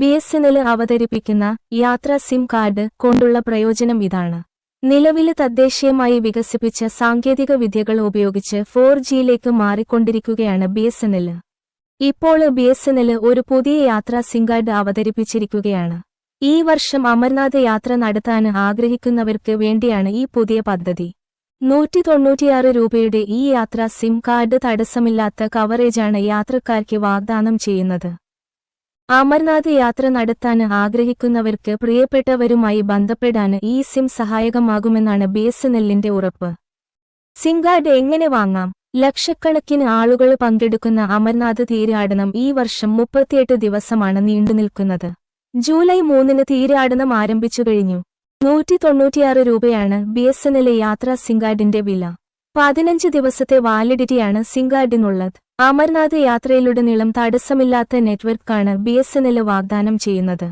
B S N L അവതരിപ്പിക്കുന്ന യാത്രാ SIM card കൊണ്ടുള്ള പ്രയോജനം ഇതാണ്. നിലവിൽ തദ്ദേശീയമായി വികസിപ്പിച്ച സാങ്കേതിക വിദ്യകൾ ഉപയോഗിച്ച് ഫോർ ജിയിലേക്ക് മാറിക്കൊണ്ടിരിക്കുകയാണ് ബി എസ് എൻ എൽ. ഇപ്പോൾ ബി എസ് എൻ എൽ ഒരു പുതിയ യാത്രാ സിം കാർഡ് അവതരിപ്പിച്ചിരിക്കുകയാണ്. ഈ വർഷം അമർനാഥ് യാത്ര നടത്താൻ ആഗ്രഹിക്കുന്നവർക്ക് വേണ്ടിയാണ് ഈ പുതിയ പദ്ധതി. നൂറ്റി തൊണ്ണൂറ്റിയാറ് രൂപയുടെ ഈ യാത്രാ സിം കാർഡ് തടസ്സമില്ലാത്ത കവറേജാണ് യാത്രക്കാർക്ക് വാഗ്ദാനം ചെയ്യുന്നത്. അമർനാഥ് യാത്ര നടത്താൻ ആഗ്രഹിക്കുന്നവർക്ക് പ്രിയപ്പെട്ടവരുമായി ബന്ധപ്പെടാൻ ഈ സിം സഹായകമാകുമെന്നാണ് ബി എസ് എൻ ഉറപ്പ്. സിം കാർഡ് എങ്ങനെ വാങ്ങാം? ലക്ഷക്കണക്കിന് ആളുകൾ പങ്കെടുക്കുന്ന അമർനാഥ് തീരാടനം ഈ വർഷം മുപ്പത്തിയെട്ട് ദിവസമാണ് നീണ്ടുനിൽക്കുന്നത് ജൂലൈ മൂന്നിന് തീരാടനം ആരംഭിച്ചു കഴിഞ്ഞു. നൂറ്റി തൊണ്ണൂറ്റിയാറ് രൂപയാണ് ബി എസ് എൻ എൽ യാത്രാ സിം കാർഡിന്റെ വില. പതിനഞ്ച് ദിവസത്തെ വാലിഡിറ്റിയാണ് സിം കാർഡിനുള്ളത്. അമർനാഥ് യാത്രയിലുടനീളം തടസ്സമില്ലാത്ത നെറ്റ്വർക്കാണ് ബി എസ് എൻ എൽ വാഗ്ദാനം ചെയ്യുന്നത്.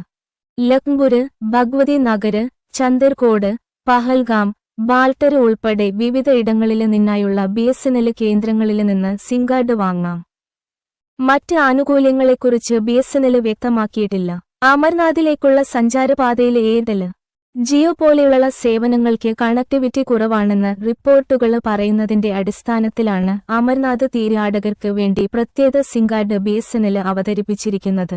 ലഖ്പൂര് ഭഗവതി നഗര് ചന്ദർകോട് പഹൽഗാം ബാൽട്ടർ ഉൾപ്പെടെ വിവിധ ഇടങ്ങളിൽ നിന്നായുള്ള ബി എസ് എൻ എൽ കേന്ദ്രങ്ങളിൽ നിന്ന് സിം കാർഡ് വാങ്ങാം. മറ്റ് ആനുകൂല്യങ്ങളെക്കുറിച്ച് ബി എസ് എൻ എൽ വ്യക്തമാക്കിയിട്ടില്ല. അമർനാഥിലേക്കുള്ള സഞ്ചാരപാതയിലെ ഏതൽ ജിയോ പോലെയുള്ള സേവനങ്ങൾക്ക് കണക്ടിവിറ്റി കുറവാണെന്ന് റിപ്പോർട്ടുകൾ പറയുന്നതിന്റെ അടിസ്ഥാനത്തിലാണ് അമർനാഥ് തീരാടകർക്ക് വേണ്ടി പ്രത്യേക SIM card B S N L അവതരിപ്പിച്ചിരിക്കുന്നത്.